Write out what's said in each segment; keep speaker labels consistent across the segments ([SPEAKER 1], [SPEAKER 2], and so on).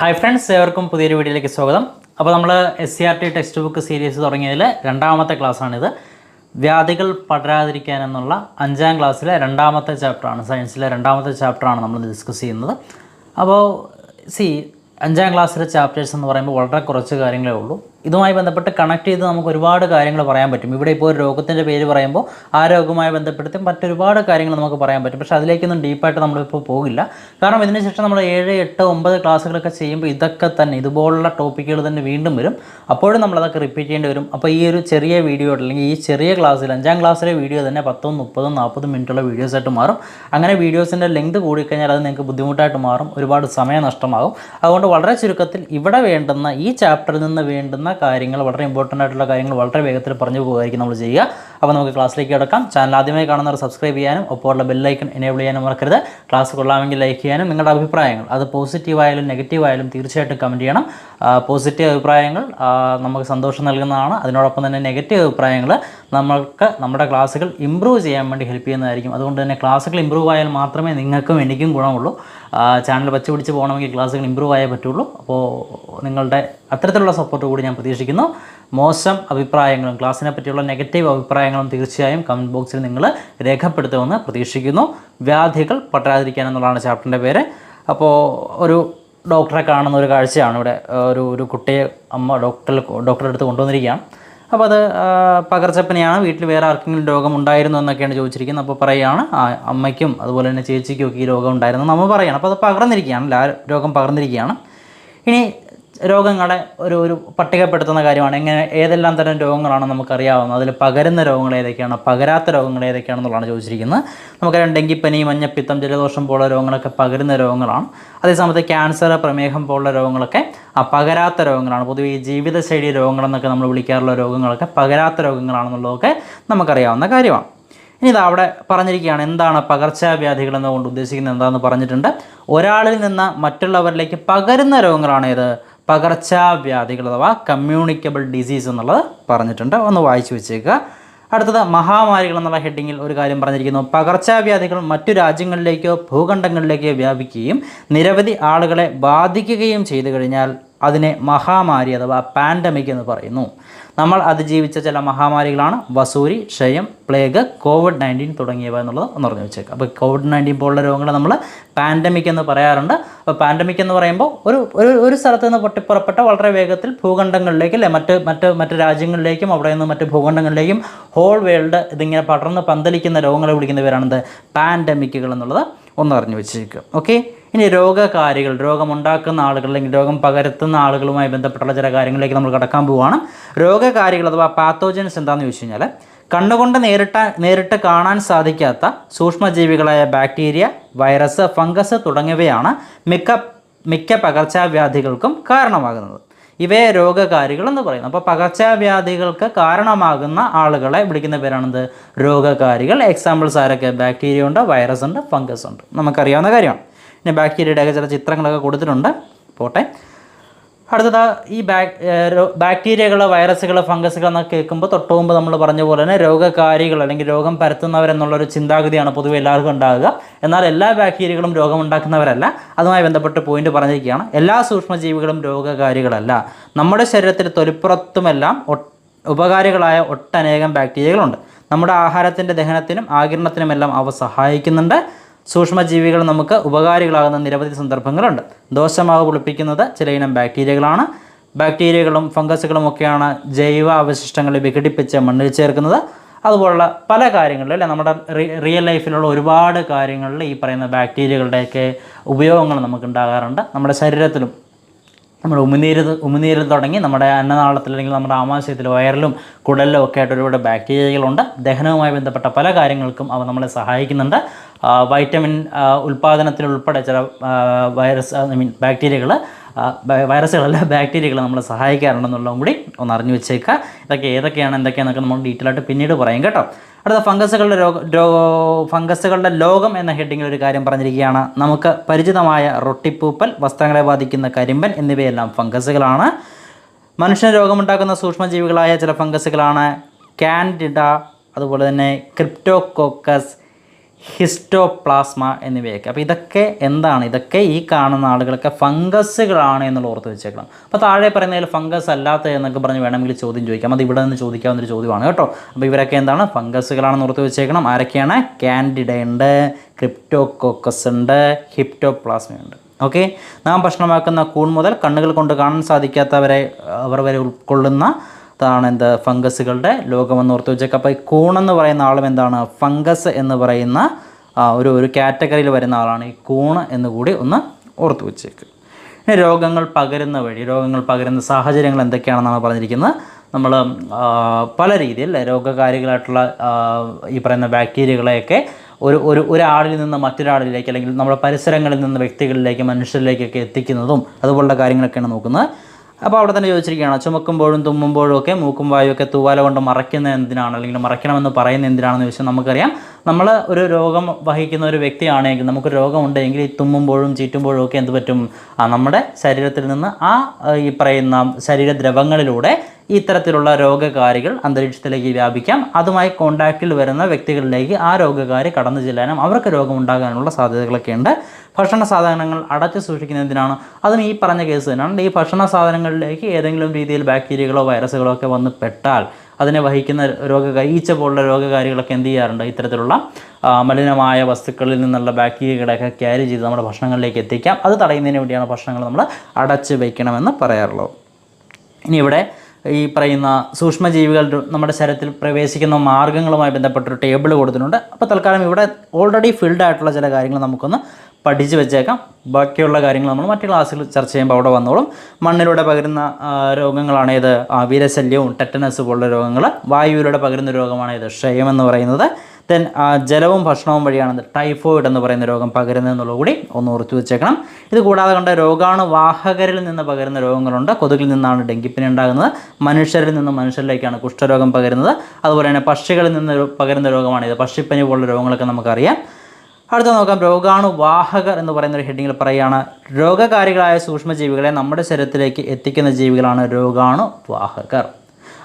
[SPEAKER 1] Hi friends ഏവർക്കും പുതിയൊരു വീഡിയോയിലേക്ക് സ്വാഗതം. അപ്പോൾ നമ്മൾ S C R T text book series തുടങ്ങിയതിൽ രണ്ടാമത്തെ ക്ലാസ്സാണിത്. വ്യാധികൾ പടരാതിരിക്കാൻ എന്നുള്ള അഞ്ചാം ക്ലാസ്സിലെ രണ്ടാമത്തെ ചാപ്റ്ററാണ് സയൻസിലെ രണ്ടാമത്തെ ചാപ്റ്ററാണ് നമ്മൾ ഡിസ്കസ് ചെയ്യുന്നത്. അപ്പോൾ സി അഞ്ചാം ക്ലാസ്സിലെ ചാപ്റ്റേഴ്സ് എന്ന് പറയുമ്പോൾ വളരെ കുറച്ച് കാര്യങ്ങളേ ഉള്ളൂ. ഇതുമായി ബന്ധപ്പെട്ട് കണക്ട് ചെയ്ത് നമുക്ക് ഒരുപാട് കാര്യങ്ങൾ പറയാൻ പറ്റും. ഇവിടെ ഇപ്പോൾ ഒരു രോഗത്തിന്റെ പേര് പറയുമ്പോൾ ആ രോഗവുമായി ബന്ധപ്പെടുത്തി മറ്റൊരുപാട് കാര്യങ്ങൾ നമുക്ക് പറയാൻ പറ്റും. പക്ഷേ അതിലേക്കൊന്നും ഡീപ്പായിട്ട് നമ്മളിപ്പോൾ പോകില്ല. കാരണം ഇതിനുശേഷം നമ്മൾ ഏഴ് എട്ട് ഒമ്പത് ക്ലാസ്സുകളൊക്കെ ചെയ്യുമ്പോൾ ഇതൊക്കെ തന്നെ ഇതുപോലുള്ള ടോപ്പിക്കുകൾ തന്നെ വീണ്ടും വരും. അപ്പോഴും നമ്മളതൊക്കെ റിപ്പീറ്റ് ചെയ്യേണ്ടി വരും. അപ്പോൾ ഈ ഒരു ചെറിയ വീഡിയോ അല്ലെങ്കിൽ ഈ ചെറിയ ക്ലാസ്സിൽ അഞ്ചാം ക്ലാസ്സിലെ വീഡിയോ തന്നെ പത്തും മുപ്പതും നാൽപ്പതും മിനിറ്റുള്ള വീഡിയോസ് ആയിട്ട് മാറും. അങ്ങനെ വീഡിയോസിന്റെ ലെങ്ത് കൂടിക്കഴിഞ്ഞാൽ അത് നിങ്ങൾക്ക് ബുദ്ധിമുട്ടായിട്ട് മാറും. ഒരുപാട് സമയം നഷ്ടമാകും. അതുകൊണ്ട് വളരെ ചുരുക്കത്തിൽ ഇവിടെ വേണ്ടുന്ന ഈ ചാപ്റ്ററിൽ നിന്ന് വേണ്ടുന്ന കാര്യങ്ങൾ വളരെ ഇമ്പോർട്ടന്റ് ആയിട്ടുള്ള കാര്യങ്ങൾ വളരെ വേഗത്തിൽ പറഞ്ഞു പോകുമായിരിക്കും നമ്മൾ ചെയ്യുക. അപ്പോൾ നമുക്ക് ക്ലാസ്സിലേക്ക് കിടക്കാം. ചാനൽ ആദ്യമായി കാണുന്നവർ സബ്സ്ക്രൈബ് ചെയ്യാനും ഒപ്പമുള്ള ബെല്ലൈക്കൺ എനേബിൾ ചെയ്യാനും മറക്കരുത്. ക്ലാസ് കൊള്ളാമെങ്കിൽ ലൈക്ക് ചെയ്യാനും നിങ്ങളുടെ അഭിപ്രായങ്ങൾ. അത് പോസിറ്റീവ് ആയാലും നെഗറ്റീവ് ആയാലും തീർച്ചയായിട്ടും കമന്റ് ചെയ്യണം. പോസിറ്റീവ് അഭിപ്രായങ്ങൾ നമുക്ക് സന്തോഷം നൽകുന്നതാണ്. അതിനോടൊപ്പം തന്നെ നെഗറ്റീവ് അഭിപ്രായങ്ങൾ നമ്മൾക്ക് നമ്മുടെ ക്ലാസ്സുകൾ ഇമ്പ്രൂവ് ചെയ്യാൻ വേണ്ടി ഹെൽപ്പ് ചെയ്യുന്നതായിരിക്കും. അതുകൊണ്ട് തന്നെ ക്ലാസ്സുകൾ ഇമ്പ്രൂവ് ആയാൽ മാത്രമേ നിങ്ങൾക്കും എനിക്കും ഗുണമുള്ളൂ. ചാനൽ വെച്ച് പിടിച്ച് പോകണമെങ്കിൽ ക്ലാസ്സുകൾ ഇമ്പ്രൂവ് ആയേ പറ്റുള്ളൂ. അപ്പോൾ നിങ്ങളുടെ അത്തരത്തിലുള്ള സപ്പോർട്ട് കൂടി ഞാൻ പ്രതീക്ഷിക്കുന്നു. മോശം അഭിപ്രായങ്ങളും ക്ലാസ്സിനെ പറ്റിയുള്ള നെഗറ്റീവ് അഭിപ്രായങ്ങളും തീർച്ചയായും കമന്റ് ബോക്സിൽ നിങ്ങൾ രേഖപ്പെടുത്തുമെന്ന് പ്രതീക്ഷിക്കുന്നു. വ്യാധികൾ പട്ടാതിരിക്കാൻ എന്നുള്ളതാണ് ചാപ്റ്ററിന്റെ പേര്. അപ്പോൾ ഒരു ഡോക്ടറെ കാണുന്ന ഒരു കാഴ്ചയാണ് ഇവിടെ ഒരു ഒരു കുട്ടിയെ അമ്മ ഡോക്ടറിൽ ഡോക്ടറെ അടുത്ത് കൊണ്ടുവന്നിരിക്കുകയാണ്. അപ്പോൾ അത് പകർച്ചപ്പനെയാണ് വീട്ടിൽ വേറെ ആർക്കെങ്കിലും രോഗം ഉണ്ടായിരുന്നു എന്നൊക്കെയാണ് ചോദിച്ചിരിക്കുന്നത്. അപ്പോൾ പറയുകയാണ് അമ്മയ്ക്കും അതുപോലെ തന്നെ ചേച്ചിക്കും ഒക്കെ ഈ രോഗം ഉണ്ടായിരുന്നു നമ്മൾ പറയുകയാണ് അപ്പോൾ അത് പകർന്നിരിക്കുകയാണ് രോഗം പകർന്നിരിക്കുകയാണ്. ഇനി രോഗങ്ങളെ ഒരു ഒരു പട്ടികപ്പെടുത്തുന്ന കാര്യമാണ്. എങ്ങനെ ഏതെല്ലാം തരം രോഗങ്ങളാണ് നമുക്കറിയാവുന്നത്? അതിൽ പകരുന്ന രോഗങ്ങൾ ഏതൊക്കെയാണ്? പകരാത്ത രോഗങ്ങൾ ഏതൊക്കെയാണെന്നുള്ളതാണ് ചോദിച്ചിരിക്കുന്നത്. നമുക്കറിയാം ഡെങ്കിപ്പനി മഞ്ഞപ്പിത്തം ജലദോഷം പോലുള്ള രോഗങ്ങളൊക്കെ പകരുന്ന രോഗങ്ങളാണ്. അതേസമയത്ത് ക്യാൻസർ പ്രമേഹം പോലുള്ള രോഗങ്ങളൊക്കെ പകരാത്ത രോഗങ്ങളാണ്. പൊതുവേ ഈ ജീവിതശൈലി രോഗങ്ങളെന്നൊക്കെ നമ്മൾ വിളിക്കാറുള്ള രോഗങ്ങളൊക്കെ പകരാത്ത രോഗങ്ങളാണെന്നുള്ളതൊക്കെ നമുക്കറിയാവുന്ന കാര്യമാണ്. ഇനി ഇത് അവിടെ പറഞ്ഞിരിക്കുകയാണ് എന്താണ് പകർച്ചവ്യാധികൾ എന്നുകൊണ്ട് ഉദ്ദേശിക്കുന്നത് എന്താണെന്ന് പറഞ്ഞിട്ടുണ്ട്. ഒരാളിൽ നിന്ന് മറ്റുള്ളവരിലേക്ക് പകരുന്ന രോഗങ്ങളാണ് ഇത് പകർച്ചവ്യാധികൾ അഥവാ കമ്മ്യൂണിക്കബിൾ ഡിസീസ് എന്നുള്ളത് പറഞ്ഞിട്ടുണ്ട്. ഒന്ന് വായിച്ചു വെച്ചേക്കുക. അടുത്തത് മഹാമാരികൾ എന്നുള്ള ഹെഡിങ്ങിൽ ഒരു കാര്യം പറഞ്ഞിരിക്കുന്നു. പകർച്ചവ്യാധികൾ മറ്റു രാജ്യങ്ങളിലേക്കോ ഭൂഖണ്ഡങ്ങളിലേക്കോ വ്യാപിക്കുകയും നിരവധി ആളുകളെ ബാധിക്കുകയും ചെയ്തു കഴിഞ്ഞാൽ അതിനെ മഹാമാരി അഥവാ പാൻഡമിക് എന്ന് പറയുന്നു. നമ്മൾ അതിജീവിച്ച ചില മഹാമാരികളാണ്. വസൂരി ക്ഷയം പ്ലേഗ് കോവിഡ് നയന്റീൻ തുടങ്ങിയവ എന്നുള്ളത് ഒന്ന് പറഞ്ഞു വെച്ചേക്കാം. അപ്പോൾ കോവിഡ് നയന്റീൻ പോലുള്ള രോഗങ്ങളെ നമ്മൾ പാൻഡമിക് എന്ന് പറയാറുണ്ട്. അപ്പോൾ പാൻഡമിക് എന്ന് പറയുമ്പോൾ ഒരു ഒരു ഒരു സ്ഥലത്ത് നിന്ന് പൊട്ടിപ്പുറപ്പെട്ട വളരെ വേഗത്തിൽ ഭൂഖണ്ഡങ്ങളിലേക്ക് അല്ലെ മറ്റ് മറ്റ് മറ്റ് രാജ്യങ്ങളിലേക്കും അവിടെ നിന്ന് മറ്റ് ഭൂഖണ്ഡങ്ങളിലേക്കും ഹോൾ വേൾഡ് ഇതിങ്ങനെ പടർന്ന് പന്തലിക്കുന്ന രോഗങ്ങളെ വിളിക്കുന്ന പേരാണെന്ത് പാൻഡമിക്കുകൾ എന്നുള്ളത് ഒന്ന് അറിഞ്ഞു വെച്ചേക്കുക ഓക്കെ ഇനി രോഗകാരികൾ രോഗമുണ്ടാക്കുന്ന ആളുകൾ അല്ലെങ്കിൽ രോഗം പകരത്തുന്ന ആളുകളുമായി ബന്ധപ്പെട്ടുള്ള ചില കാര്യങ്ങളിലേക്ക് നമ്മൾ കടക്കാൻ പോവുകയാണ്. രോഗകാരികൾ അഥവാ പാത്തോജൻസ് എന്താണെന്ന് ചോദിച്ചു കഴിഞ്ഞാൽ കണ്ണുകൊണ്ട് നേരിട്ട നേരിട്ട് കാണാൻ സാധിക്കാത്ത സൂക്ഷ്മജീവികളായ ബാക്ടീരിയ വൈറസ് ഫംഗസ് തുടങ്ങിയവയാണ് മിക്ക മിക്ക പകർച്ചവ്യാധികൾക്കും കാരണമാകുന്നത്. ഇവയെ രോഗകാരികൾ എന്ന് പറയുന്നു. അപ്പോൾ പകർച്ചവ്യാധികൾക്ക് കാരണമാകുന്ന ആളുകളെ വിളിക്കുന്ന പേരാണെന്ത്? രോഗകാരികൾ. എക്സാമ്പിൾസ് ആരൊക്കെ? ബാക്ടീരിയ ഉണ്ട് വൈറസ് ഉണ്ട് ഫംഗസ് ഉണ്ട്. നമുക്കറിയാവുന്ന കാര്യമാണ്. പിന്നെ ബാക്ടീരിയയുടെയൊക്കെ ചില ചിത്രങ്ങളൊക്കെ കൊടുത്തിട്ടുണ്ട്. പോട്ടെ. അടുത്തത് ഈ ബാക് ബാക്ടീരിയകൾ വൈറസുകൾ ഫംഗസുകൾ എന്നൊക്കെ കേൾക്കുമ്പോൾ തൊട്ട് മുമ്പ് നമ്മൾ പറഞ്ഞ പോലെ തന്നെ രോഗകാരികൾ അല്ലെങ്കിൽ രോഗം പരത്തുന്നവരെന്നുള്ളൊരു ചിന്താഗതിയാണ് പൊതുവെ എല്ലാവർക്കും ഉണ്ടാകുക. എന്നാൽ എല്ലാ ബാക്ടീരിയകളും രോഗമുണ്ടാക്കുന്നവരല്ല. അതുമായി ബന്ധപ്പെട്ട് പോയിന്റ് പറഞ്ഞിരിക്കുകയാണ്. എല്ലാ സൂക്ഷ്മജീവികളും രോഗകാരികളല്ല. നമ്മുടെ ശരീരത്തിൽ തൊലിപ്പുറത്തുമെല്ലാം ഉപകാരികളായ ഒട്ടനേകം ബാക്ടീരിയകളുണ്ട് നമ്മുടെ ആഹാരത്തിന്റെ ദഹനത്തിനും ആകിരണത്തിനുമെല്ലാം അവ സഹായിക്കുന്നുണ്ട്. സൂക്ഷ്മജീവികൾ നമുക്ക് ഉപകാരികളാകുന്ന നിരവധി സന്ദർഭങ്ങളുണ്ട്. ദോഷമാവ് പുളിപ്പിക്കുന്നത് ചില ഇനം ബാക്ടീരിയകളാണ്. ബാക്ടീരിയകളും ഫംഗസുകളും ഒക്കെയാണ് ജൈവ അവശിഷ്ടങ്ങളെ വിഘടിപ്പിച്ച് മണ്ണിൽ ചേർക്കുന്നത്. അതുപോലുള്ള പല കാര്യങ്ങളിലും അല്ലെ? നമ്മുടെ റിയൽ ലൈഫിലുള്ള ഒരുപാട് കാര്യങ്ങളിൽ ഈ പറയുന്ന ബാക്ടീരിയകളുടെയൊക്കെ ഉപയോഗങ്ങൾ നമുക്ക് ഉണ്ടാകാറുണ്ട് നമ്മുടെ ശരീരത്തിലും നമ്മുടെ ഉമിനീര് ഉമിനീരിൽ തുടങ്ങി നമ്മുടെ അന്നനാളത്തിൽ അല്ലെങ്കിൽ നമ്മുടെ ആമാശയത്തിൽ വയറിലും കുടലിലും ഒക്കെ ആയിട്ട് ഒരുപാട് ബാക്ടീരിയകളുണ്ട്. ദഹനവുമായി ബന്ധപ്പെട്ട പല കാര്യങ്ങൾക്കും അവ നമ്മളെ സഹായിക്കുന്നുണ്ട്. വൈറ്റമിൻ ഉൽപ്പാദനത്തിൽ ഉൾപ്പെടെ ചില വൈറസ് ഐ മീൻ ബാക്ടീരിയകൾ വൈറസുകളല്ല ബാക്ടീരിയകൾ നമ്മളെ സഹായിക്കാറുണ്ടെന്നുള്ളതും കൂടി ഒന്ന് അറിഞ്ഞു വെച്ചേക്കുക. ഇതൊക്കെ ഏതൊക്കെയാണ് എന്തൊക്കെയാണെന്നൊക്കെ നമ്മൾ ഡീറ്റെയിൽ ആയിട്ട് പിന്നീട് പറയാം കേട്ടോ. അടുത്ത ഫംഗസുകളുടെ രോഗ രോഗ ഫംഗസുകളുടെ ലോകം എന്ന ഹെഡിങ്ങിൽ ഒരു കാര്യം പറഞ്ഞിരിക്കുകയാണ്. നമുക്ക് പരിചിതമായ റൊട്ടിപ്പൂപ്പൽ വസ്ത്രങ്ങളെ ബാധിക്കുന്ന കരിമ്പൻ എന്നിവയെല്ലാം ഫംഗസുകളാണ്. മനുഷ്യന് രോഗമുണ്ടാക്കുന്ന സൂക്ഷ്മജീവികളായ ചില ഫംഗസുകളാണ് കാൻഡിഡ അതുപോലെ തന്നെ ക്രിപ്റ്റോകോക്കസ് ഹിസ്റ്റോപ്ലാസ്മ എന്നിവയൊക്കെ. അപ്പോൾ ഇതൊക്കെ എന്താണ്? ഇതൊക്കെ ഈ കാണുന്ന ആളുകളൊക്കെ ഫംഗസുകളാണ് എന്നുള്ള ഓർത്ത് വെച്ചേക്കണം. അപ്പോൾ താഴെ പറയുന്നതിൽ ഫംഗസ് അല്ലാത്ത എന്നൊക്കെ പറഞ്ഞ് വേണമെങ്കിൽ ചോദ്യം ചോദിക്കാം. അത് ഇവിടെ നിന്ന് ചോദിക്കാവുന്നൊരു ചോദ്യമാണ് കേട്ടോ. അപ്പോൾ ഇവരൊക്കെ എന്താണ്? ഫംഗസുകളാണെന്ന് ഓർത്ത് വെച്ചേക്കണം. ആരൊക്കെയാണ്? കാൻഡിഡ ഉണ്ട് ക്രിപ്റ്റോകോക്കസ് ഉണ്ട് ഹിപ്റ്റോപ്ലാസ്മ ഉണ്ട്. ഓക്കെ? നാം ഭക്ഷണമാക്കുന്ന കൂൺ മുതൽ കണ്ണുകൾ കൊണ്ട് കാണാൻ സാധിക്കാത്തവരെ അവർ വരെ ഉൾക്കൊള്ളുന്ന താണ് എന്ത് ഫംഗസുകളുടെ ലോകമെന്ന് ഓർത്ത് വെച്ചേക്കാം. അപ്പോൾ ഈ കൂണെന്ന് പറയുന്ന ആളും എന്താണ്? ഫംഗസ് എന്ന് പറയുന്ന ഒരു ഒരു കാറ്റഗറിയിൽ വരുന്ന ആളാണ് ഈ കൂണ് എന്ന് കൂടി ഒന്ന് ഓർത്ത് വെച്ചേക്ക്. ഇനി രോഗങ്ങൾ പകരുന്ന വഴി രോഗങ്ങൾ പകരുന്ന സാഹചര്യങ്ങൾ എന്തൊക്കെയാണെന്നാണ് പറഞ്ഞിരിക്കുന്നത്. നമ്മൾ പല രീതിയിൽ രോഗകാരികളായിട്ടുള്ള ഈ പറയുന്ന ബാക്ടീരിയകളെയൊക്കെ ഒരു ഒരു ഒരാളിൽ നിന്ന് മറ്റൊരാളിലേക്ക് അല്ലെങ്കിൽ നമ്മുടെ പരിസരങ്ങളിൽ നിന്ന് വ്യക്തികളിലേക്ക് മനുഷ്യരിലേക്കൊക്കെ എത്തിക്കുന്നതും അതുപോലുള്ള കാര്യങ്ങളൊക്കെയാണ് നോക്കുന്നത്. അപ്പോൾ അവിടെ തന്നെ ചോദിച്ചിരിക്കുകയാണ് ചുമക്കുമ്പോഴും തുമ്മുമ്പോഴും ഒക്കെ മൂക്കും വായുമൊക്കെ തൂവാല കൊണ്ട് മറയ്ക്കുന്ന എന്തിനാണ്? അല്ലെങ്കിൽ മറയ്ക്കണമെന്ന് പറയുന്ന എന്തിനാണെന്ന് ചോദിച്ചാൽ നമുക്കറിയാം. നമ്മൾ ഒരു രോഗം വഹിക്കുന്ന ഒരു വ്യക്തിയാണെങ്കിൽ നമുക്ക് രോഗമുണ്ടെങ്കിൽ ഈ തുമ്മുമ്പോഴും ചീറ്റുമ്പോഴും ഒക്കെ എന്ത് പറ്റും? നമ്മുടെ ശരീരത്തിൽ നിന്ന് ആ ഈ പറയുന്ന ശരീരദ്രവങ്ങളിലൂടെ ഇത്തരത്തിലുള്ള രോഗകാരികൾ അന്തരീക്ഷത്തിലേക്ക് വ്യാപിക്കാം. അതുമായി കോണ്ടാക്റ്റിൽ വരുന്ന വ്യക്തികളിലേക്ക് ആ രോഗകാരി കടന്നു ചെല്ലാനും അവർക്ക് രോഗമുണ്ടാകാനുള്ള സാധ്യതകളൊക്കെ ഉണ്ട്. ഭക്ഷണ സാധനങ്ങൾ അടച്ചു സൂക്ഷിക്കുന്നതിനാണ് അതും ഈ പറഞ്ഞ കേസ് തന്നെയാണ്. ഈ ഭക്ഷണ സാധനങ്ങളിലേക്ക് ഏതെങ്കിലും രീതിയിൽ ബാക്ടീരിയകളോ വൈറസുകളോ ഒക്കെ വന്ന് പെട്ടാൽ അതിനെ വഹിക്കുന്ന രോഗ ഈച്ച പോലുള്ള രോഗകാരികളൊക്കെ എന്ത് ചെയ്യാറുണ്ട്? ഇത്തരത്തിലുള്ള മലിനമായ വസ്തുക്കളിൽ നിന്നുള്ള ബാക്ടീരിയകളൊക്കെ ക്യാരി ചെയ്ത് നമ്മുടെ ഭക്ഷണങ്ങളിലേക്ക് എത്തിക്കാം. അത് തടയുന്നതിന് വേണ്ടിയാണ് ഭക്ഷണങ്ങൾ നമ്മൾ അടച്ച് വയ്ക്കണമെന്ന് പറയാറുള്ളത്. ഇനി ഇവിടെ ഈ പറയുന്ന സൂക്ഷ്മജീവികൾ നമ്മുടെ ശരീരത്തിൽ പ്രവേശിക്കുന്ന മാർഗങ്ങളുമായി ബന്ധപ്പെട്ടൊരു ടേബിൾ കൊടുത്തിട്ടുണ്ട്. അപ്പോൾ തൽക്കാലം ഇവിടെ ഓൾറെഡി ഫിൽഡ് ആയിട്ടുള്ള ചില കാര്യങ്ങൾ നമുക്കൊന്ന് പഠിച്ചു വെച്ചേക്കാം. ബാക്കിയുള്ള കാര്യങ്ങൾ നമ്മൾ മറ്റു ക്ലാസ്സിൽ ചർച്ച ചെയ്യുമ്പോൾ അവിടെ വന്നോളും. മണ്ണിലൂടെ പകരുന്ന രോഗങ്ങളാണ് വീരശല്യവും ടെറ്റനസ് പോലുള്ള രോഗങ്ങൾ വായുവിലൂടെ പകരുന്ന രോഗമാണ് ക്ഷയം എന്ന് പറയുന്നത്. ദെൻ ജലവും ഭക്ഷണവും വഴിയാണ് ടൈഫോയിഡ് എന്ന് പറയുന്ന രോഗം പകരുന്നത് കൂടി ഒന്ന് ഓർത്തു വെച്ചേക്കണം. ഇത് കൂടാതെ കണ്ട രോഗാണുവാഹകരിൽ നിന്ന് പകരുന്ന രോഗങ്ങളുണ്ട്. കൊതുകിൽ നിന്നാണ് ഡെങ്കിപ്പനി ഉണ്ടാകുന്നത്. മനുഷ്യരിൽ നിന്ന് മനുഷ്യരിലേക്കാണ് കുഷ്ഠരോഗം പകരുന്നത്. അതുപോലെ തന്നെ പക്ഷികളിൽ നിന്ന് പകരുന്ന രോഗമാണ് ഇത്. പക്ഷിപ്പനി പോലുള്ള രോഗങ്ങളൊക്കെ നമുക്കറിയാം. അടുത്ത നോക്കാം. രോഗാണുവാഹകർ എന്ന് പറയുന്ന ഒരു ഹെഡിങ്ങിൽ പറയുകയാണ്. രോഗകാരികളായ സൂക്ഷ്മജീവികളെ നമ്മുടെ ശരീരത്തിലേക്ക് എത്തിക്കുന്ന ജീവികളാണ് രോഗാണുവാഹകർ.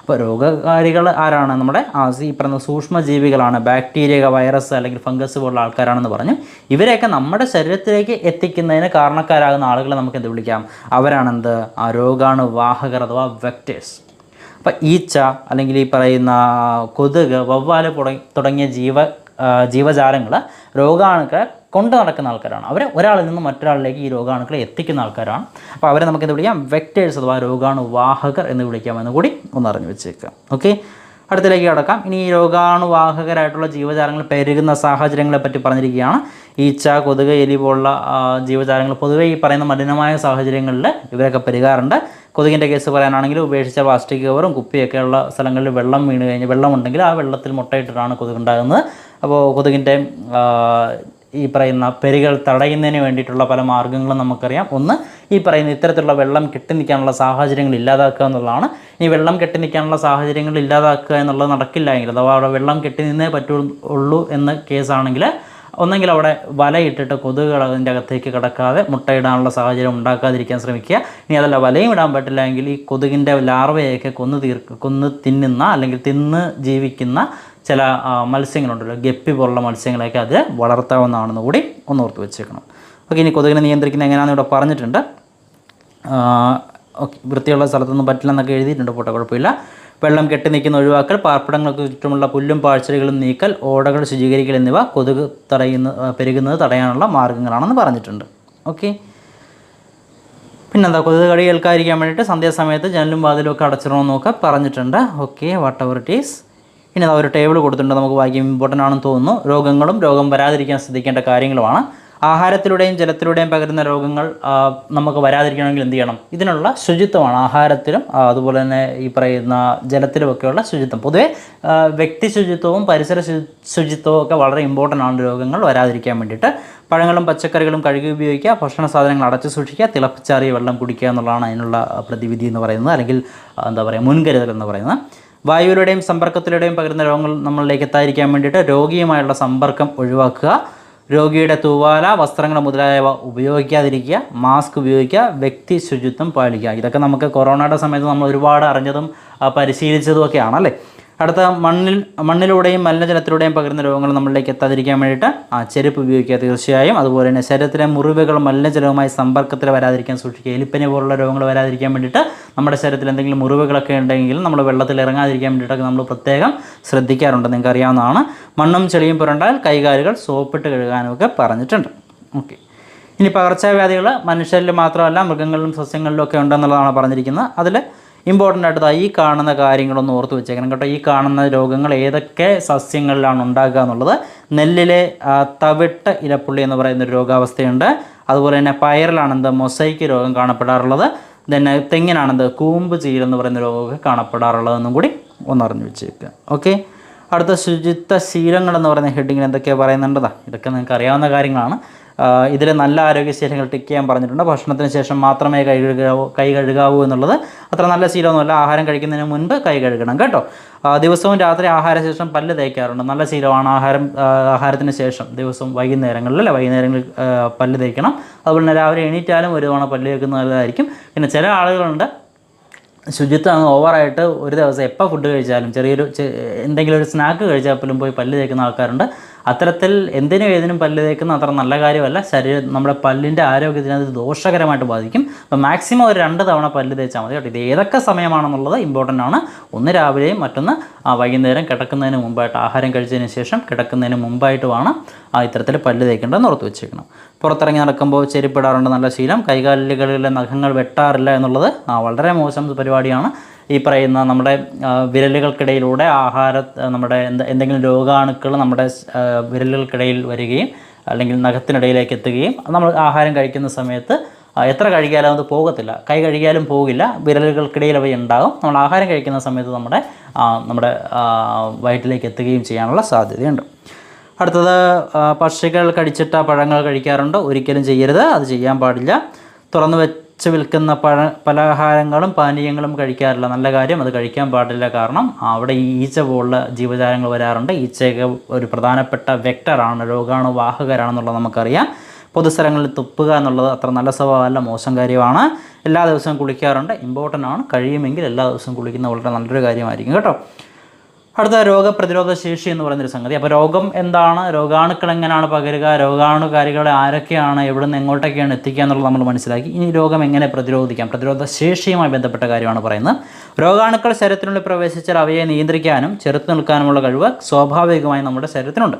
[SPEAKER 1] അപ്പോൾ രോഗകാരികൾ ആരാണ്? നമ്മുടെ ഈ പറയുന്ന സൂക്ഷ്മജീവികളാണ്. ബാക്ടീരിയ വൈറസ് അല്ലെങ്കിൽ ഫംഗസ് പോലുള്ള ആൾക്കാരാണെന്ന് പറഞ്ഞു. ഇവരെയൊക്കെ നമ്മുടെ ശരീരത്തിലേക്ക് എത്തിക്കുന്നതിന് കാരണക്കാരാകുന്ന ആളുകളെ നമുക്ക് എന്ത് വിളിക്കാം? അവരാണെന്ത്? ആ രോഗാണുവാഹകർ അഥവാ വെക്ടേഴ്സ്. അപ്പം ഈച്ച അല്ലെങ്കിൽ ഈ പറയുന്ന കൊതുക് വവ്വാൽ തുടങ്ങിയ ജീവ ജീവജാലങ്ങൾ രോഗാണുക്കളെ കൊണ്ടു നടക്കുന്ന ആൾക്കാരാണ്. അവരെ ഒരാളിൽ നിന്ന് മറ്റൊരാളിലേക്ക് ഈ രോഗാണുക്കളെ എത്തിക്കുന്ന ആൾക്കാരാണ്. അപ്പോൾ അവരെ നമുക്ക് വിളിക്കാം? വെക്ടേഴ്സ് അഥവാ രോഗാണുവാഹകർ എന്ന് വിളിക്കാമെന്ന് കൂടി ഒന്ന് അറിഞ്ഞു വെച്ചേക്കാം. ഓക്കെ അടുത്തിലേക്ക് കടക്കാം. ഇനി ഈ രോഗാണുവാഹകരായിട്ടുള്ള ജീവജാലങ്ങൾ പെരുകുന്ന സാഹചര്യങ്ങളെ പറ്റി പറഞ്ഞിരിക്കുകയാണ്. ഈച്ച കൊതുക് എലി പോലുള്ള ജീവജാലങ്ങൾ പൊതുവേ ഈ പറയുന്ന മലിനമായ സാഹചര്യങ്ങളിൽ ഇവരൊക്കെ പെരുകാറുണ്ട്. കൊതുകിന്റെ കേസ് പറയാനാണെങ്കിൽ ഉപേക്ഷിച്ച പ്ലാസ്റ്റിക് കവറും കുപ്പിയൊക്കെയുള്ള സ്ഥലങ്ങളിൽ വെള്ളം വീണ് കഴിഞ്ഞ് വെള്ളമുണ്ടെങ്കിൽ ആ വെള്ളത്തിൽ മുട്ടയിട്ടിട്ടാണ് കൊതുകുണ്ടാകുന്നത് അപ്പോൾ കൊതുകിന്റെ ഈ പറയുന്ന പെരുകൾ തടയുന്നതിന് വേണ്ടിയിട്ടുള്ള പല മാർഗങ്ങളും നമുക്കറിയാം. ഒന്ന് ഈ പറയുന്ന ഇത്തരത്തിലുള്ള വെള്ളം കെട്ടി നിൽക്കാനുള്ള സാഹചര്യങ്ങൾ ഇല്ലാതാക്കുക എന്നുള്ളതാണ്. ഇനി വെള്ളം കെട്ടി നിൽക്കാനുള്ള സാഹചര്യങ്ങൾ ഇല്ലാതാക്കുക എന്നുള്ളത് നടക്കില്ല എങ്കിൽ അഥവാ അവിടെ വെള്ളം കെട്ടി നിന്നേ പറ്റുള്ളൂ എന്ന കേസാണെങ്കിൽ ഒന്നെങ്കിൽ അവിടെ വലയിട്ടിട്ട് കൊതുകുകൾ അതിന്റെ അകത്തേക്ക് കിടക്കാതെ മുട്ടയിടാനുള്ള സാഹചര്യം ഉണ്ടാക്കാതിരിക്കാൻ ശ്രമിക്കുക. ഇനി അതല്ല വലയും ഇടാൻ പറ്റില്ല എങ്കിൽ ഈ കൊതുകിന്റെ ലാർവയൊക്കെ കൊന്നു തീർക്ക് കൊന്ന് തിന്നുന്ന അല്ലെങ്കിൽ തിന്ന് ജീവിക്കുന്ന ചില മത്സ്യങ്ങളുണ്ടല്ലോ ഗപ്പി പോലുള്ള മത്സ്യങ്ങളെയൊക്കെ അത് വളർത്താവുന്നതാണെന്ന് കൂടി ഒന്ന് ഓർത്ത് വെച്ചേക്കണം. ഓക്കെ ഇനി കൊതുകിനെ നിയന്ത്രിക്കുന്നത് എങ്ങനെയാണെന്ന് ഇവിടെ പറഞ്ഞിട്ടുണ്ട്. ഓക്കെ വൃത്തിയുള്ള സ്ഥലത്തൊന്നും പറ്റില്ലെന്നൊക്കെ എഴുതിയിട്ടുണ്ട് പോട്ടെ കുഴപ്പമില്ല. വെള്ളം കെട്ടി നിൽക്കുന്ന ഒഴിവാക്കൽ പാർപ്പിടങ്ങൾക്ക് ചുറ്റുമുള്ള പുല്ലും പാഴ്ചലുകളും നീക്കൽ ഓടകൾ ശുചീകരിക്കൽ എന്നിവ കൊതുക് തടയുന്ന പെരുകുന്നത് തടയാനുള്ള മാർഗങ്ങളാണെന്ന് പറഞ്ഞിട്ടുണ്ട്. ഓക്കെ. പിന്നെന്താ കൊതുക് കടി ഏൽക്കാതിരിക്കാൻ വേണ്ടിയിട്ട് സന്ധ്യാസമയത്ത് ജനലും വാതിലും ഒക്കെ അടച്ചിടണമെന്നൊക്കെ പറഞ്ഞിട്ടുണ്ട്. Okay whatever it is. ഇനി ഒരു ടേബിൾ കൊടുത്തിട്ടുണ്ട്. നമുക്ക് വായിക്കാൻ ഇമ്പോർട്ടന്റ് ആണെന്ന് തോന്നുന്നു. രോഗങ്ങളും രോഗം വരാതിരിക്കാൻ ശ്രദ്ധിക്കേണ്ട കാര്യങ്ങളുമാണ്. ആഹാരത്തിലൂടെയും ജലത്തിലൂടെയും പകരുന്ന രോഗങ്ങൾ നമുക്ക് വരാതിരിക്കണമെങ്കിൽ എന്ത് ചെയ്യണം? ഇതിനുള്ള ശുചിത്വമാണ് ആഹാരത്തിലും അതുപോലെ തന്നെ ഈ പറയുന്ന ജലത്തിലുമൊക്കെയുള്ള ശുചിത്വം. പൊതുവെ വ്യക്തി ശുചിത്വവും പരിസര ശുചിത്വവും ഒക്കെ വളരെ ഇമ്പോർട്ടന്റ് ആണ് രോഗങ്ങൾ വരാതിരിക്കാൻ വേണ്ടിയിട്ട്. പഴങ്ങളും പച്ചക്കറികളും കഴുകി ഉപയോഗിക്കുക ഭക്ഷണ സാധനങ്ങൾ അടച്ചു സൂക്ഷിക്കുക തിളപ്പിച്ചാറിയ വെള്ളം കുടിക്കുക എന്നുള്ളതാണ് അതിനുള്ള പ്രതിവിധി എന്ന് പറയുന്നത്. അല്ലെങ്കിൽ എന്താ പറയുക മുൻകരുതൽ എന്ന് പറയുന്നത്. വായുവിലൂടെയും സമ്പർക്കത്തിലൂടെയും പകരുന്ന രോഗങ്ങൾ നമ്മളിലേക്ക് എത്താതിരിക്കാൻ വേണ്ടിയിട്ട് രോഗിയുമായുള്ള സമ്പർക്കം ഒഴിവാക്കുക. രോഗിയുടെ തൂവാല വസ്ത്രങ്ങൾ മുതലായവ ഉപയോഗിക്കാതിരിക്കുക മാസ്ക് ഉപയോഗിക്കുക വ്യക്തി ശുചിത്വം പാലിക്കുക. ഇതൊക്കെ നമുക്ക് കൊറോണയുടെ സമയത്ത് നമ്മൾ ഒരുപാട് അറിഞ്ഞതും പരിശീലിച്ചതും ഒക്കെയാണ് അല്ലേ? അടുത്ത മണ്ണിൽ മണ്ണിലൂടെയും മലിനജലത്തിലൂടെയും പകരുന്ന രോഗങ്ങൾ നമ്മളിലേക്ക് എത്താതിരിക്കാൻ വേണ്ടിയിട്ട് ആ ചെരുപ്പ് ഉപയോഗിക്കുക തീർച്ചയായും. അതുപോലെ തന്നെ ശരീരത്തിലെ മുറിവുകൾ മലിനജലവുമായി സമ്പർക്കത്തിൽ വരാതിരിക്കാൻ സൂക്ഷിക്കുക. എലിപ്പനി പോലുള്ള രോഗങ്ങൾ വരാതിരിക്കാൻ വേണ്ടിയിട്ട് നമ്മുടെ ശരീരത്തിൽ എന്തെങ്കിലും മുറിവുകളൊക്കെ ഉണ്ടെങ്കിൽ നമ്മൾ വെള്ളത്തിൽ ഇറങ്ങാതിരിക്കാൻ വേണ്ടിയിട്ടൊക്കെ നമ്മൾ പ്രത്യേകം ശ്രദ്ധിക്കാറുണ്ട്. നിങ്ങൾക്ക് അറിയാവുന്നതാണ്. മണ്ണും ചെളിയും പുരണ്ടാൽ കൈകാലുകൾ സോപ്പിട്ട് കഴുകാനൊക്കെ പറഞ്ഞിട്ടുണ്ട്. ഓക്കെ. ഇനി പകർച്ചവ്യാധികൾ മനുഷ്യരിൽ മാത്രമല്ല മൃഗങ്ങളിലും സസ്യങ്ങളിലും ഒക്കെ ഉണ്ടെന്നുള്ളതാണ് പറഞ്ഞിരിക്കുന്നത്. അതിൽ ഇമ്പോർട്ടന്റ് ആയിട്ട് ഈ കാണുന്ന കാര്യങ്ങളൊന്ന് ഓർത്ത് വെച്ചേക്കണം കേട്ടോ. ഈ കാണുന്ന രോഗങ്ങൾ ഏതൊക്കെ സസ്യങ്ങളിലാണ് ഉണ്ടാകുക എന്നുള്ളത്. നെല്ലിലെ തവിട്ട ഇലപ്പുള്ളി എന്ന് പറയുന്ന ഒരു രോഗാവസ്ഥയുണ്ട്. അതുപോലെ തന്നെ പയറിലാണെന്ത് മൊസൈക്ക് രോഗം കാണപ്പെടാറുള്ളത്. പിന്നെ തെങ്ങിനാണെന്ത് കൂമ്പ് ചീൽ എന്ന് പറയുന്ന രോഗമൊക്കെ കാണപ്പെടാറുള്ളതെന്നും കൂടി ഒന്നറിഞ്ഞു വെച്ചേക്കുക. ഓക്കെ അടുത്ത ശുചിത്വ ശീലങ്ങൾ എന്ന് പറയുന്ന ഹെഡിങ്ങിൽ എന്തൊക്കെയാണ് പറയുന്നുണ്ടതാ ഇതൊക്കെ നിങ്ങൾക്ക് അറിയാവുന്ന കാര്യങ്ങളാണ്. ഇതിൽ നല്ല ആരോഗ്യശീലങ്ങൾ ടിക്ക് ചെയ്യാൻ പറഞ്ഞിട്ടുണ്ട്. ഭക്ഷണത്തിന് ശേഷം മാത്രമേ കൈ കഴുകാവൂ കൈ കഴുകാവൂ എന്നുള്ളത് അത്ര നല്ല ശീലമൊന്നുമല്ല. ആഹാരം കഴിക്കുന്നതിന് മുൻപ് കൈ കഴുകണം കേട്ടോ. ദിവസവും രാത്രി ആഹാരശേഷം പല്ല് തേക്കാറുണ്ട്. നല്ല ശീലമാണ് ആഹാരം ആഹാരത്തിന് ശേഷം. ദിവസവും വൈകുന്നേരങ്ങളിൽ അല്ലെ? വൈകുന്നേരങ്ങളിൽ പല്ല് തേക്കണം. അതുപോലെ തന്നെ രാവിലെ എണീറ്റാലും ഒരു തവണ പല്ല് തേക്കുന്നത് നല്ലതായിരിക്കും. പിന്നെ ചില ആളുകളുണ്ട് ശുചിത്വം ഓവറായിട്ട് ഒരു ദിവസം എപ്പോൾ ഫുഡ് കഴിച്ചാലും ചെറിയൊരു എന്തെങ്കിലും ഒരു സ്നാക്ക് കഴിച്ചാൽ പോലും പോയി പല്ല് തേക്കുന്ന ആൾക്കാരുണ്ട്. അത്തരത്തിൽ എന്തിനും ഏതിനും പല്ല് തേക്കുന്ന അത്ര നല്ല കാര്യമല്ല. ശരീരം നമ്മുടെ പല്ലിന്റെ ആരോഗ്യത്തിന് അത് ദോഷകരമായിട്ട് ബാധിക്കും. അപ്പോൾ മാക്സിമം ഒരു രണ്ട് തവണ പല്ല് തേച്ചാൽ മതി കേട്ടോ. ഇത് ഏതൊക്കെ സമയമാണെന്നുള്ളത് ഇമ്പോർട്ടന്റ് ആണ്. ഒന്ന് രാവിലെയും മറ്റൊന്ന് വൈകുന്നേരം കിടക്കുന്നതിന് മുമ്പായിട്ട് ആഹാരം കഴിച്ചതിന് ശേഷം കിടക്കുന്നതിന് മുമ്പായിട്ട് വേണം ആ ഇത്തരത്തിൽ പല്ല് തേക്കേണ്ടതെന്ന് ഓർത്ത് വെച്ചേക്കണം. പുറത്തിറങ്ങി നടക്കുമ്പോൾ ചെരുപ്പിടാറുണ്ട് നല്ല ശീലം. കൈകാലുകളിലെ നഖങ്ങൾ വെട്ടാറില്ല എന്നുള്ളത് വളരെ മോശം പരിപാടിയാണ്. ഈ പറയുന്ന നമ്മുടെ വിരലുകൾക്കിടയിലൂടെ ആഹാര നമ്മുടെ എന്ത എന്തെങ്കിലും രോഗാണുക്കൾ നമ്മുടെ വിരലുകൾക്കിടയിൽ വരികയും അല്ലെങ്കിൽ നഖത്തിനിടയിലേക്ക് എത്തുകയും നമ്മൾ ആഹാരം കഴിക്കുന്ന സമയത്ത് എത്ര കഴുകിയാലും അത് പോകത്തില്ല. കൈ കഴുകിയാലും പോകില്ല. വിരലുകൾക്കിടയിൽ അവ ഉണ്ടാകും. നമ്മൾ ആഹാരം കഴിക്കുന്ന സമയത്ത് നമ്മുടെ നമ്മുടെ വയറ്റിലേക്ക് എത്തുകയും ചെയ്യാനുള്ള സാധ്യതയുണ്ട്. അടുത്തത് പക്ഷികൾ കടിച്ചിട്ട പഴങ്ങൾ കഴിക്കാറുണ്ട്. ഒരിക്കലും ചെയ്യരുത്. അത് ചെയ്യാൻ പാടില്ല. തുറന്നു വെച്ച് വിൽക്കുന്ന പഴ പലഹാരങ്ങളും പാനീയങ്ങളും കഴിക്കാറില്ല. നല്ല കാര്യം അത് കഴിക്കാൻ പാടില്ല. കാരണം അവിടെ ഈ ഈച്ച പോലുള്ള ജീവജാലങ്ങൾ വരാറുണ്ട്. ഈച്ചയൊക്കെ ഒരു പ്രധാനപ്പെട്ട വെക്ടറാണ് രോഗാണുവാഹകരാണെന്നുള്ളത് നമുക്കറിയാം. പൊതുസ്ഥലങ്ങളിൽ തുപ്പുക എന്നുള്ളത് അത്ര നല്ല സ്വഭാവമല്ല മോശം കാര്യമാണ്. എല്ലാ ദിവസവും കുളിക്കാറുണ്ട്. ഇമ്പോർട്ടന്റ് ആണ്. കഴിയുമെങ്കിൽ എല്ലാ ദിവസവും കുളിക്കുന്ന വളരെ നല്ലൊരു കാര്യമായിരിക്കും. കേട്ടോ? അടുത്ത രോഗപ്രതിരോധ ശേഷി എന്ന് പറയുന്നൊരു സംഗതി. അപ്പോൾ രോഗം എന്താണ്? രോഗാണുക്കൾ എങ്ങനെയാണ് പകരുക? രോഗാണുകാരികളെ ആരൊക്കെയാണ്? എവിടെ നിന്ന് എങ്ങോട്ടൊക്കെയാണ് എത്തിക്കുക എന്നുള്ളത് നമ്മൾ മനസ്സിലാക്കി. ഇനി രോഗം എങ്ങനെ പ്രതിരോധിക്കാം? പ്രതിരോധ ശേഷിയുമായി ബന്ധപ്പെട്ട കാര്യമാണ് പറയുന്നത്. രോഗാണുക്കൾ ശരീരത്തിനുള്ളിൽ പ്രവേശിച്ചാൽ അവയെ നിയന്ത്രിക്കാനും ചെറുത്തു നിൽക്കാനുമുള്ള കഴിവ് സ്വാഭാവികമായി നമ്മുടെ ശരീരത്തിനുണ്ട്.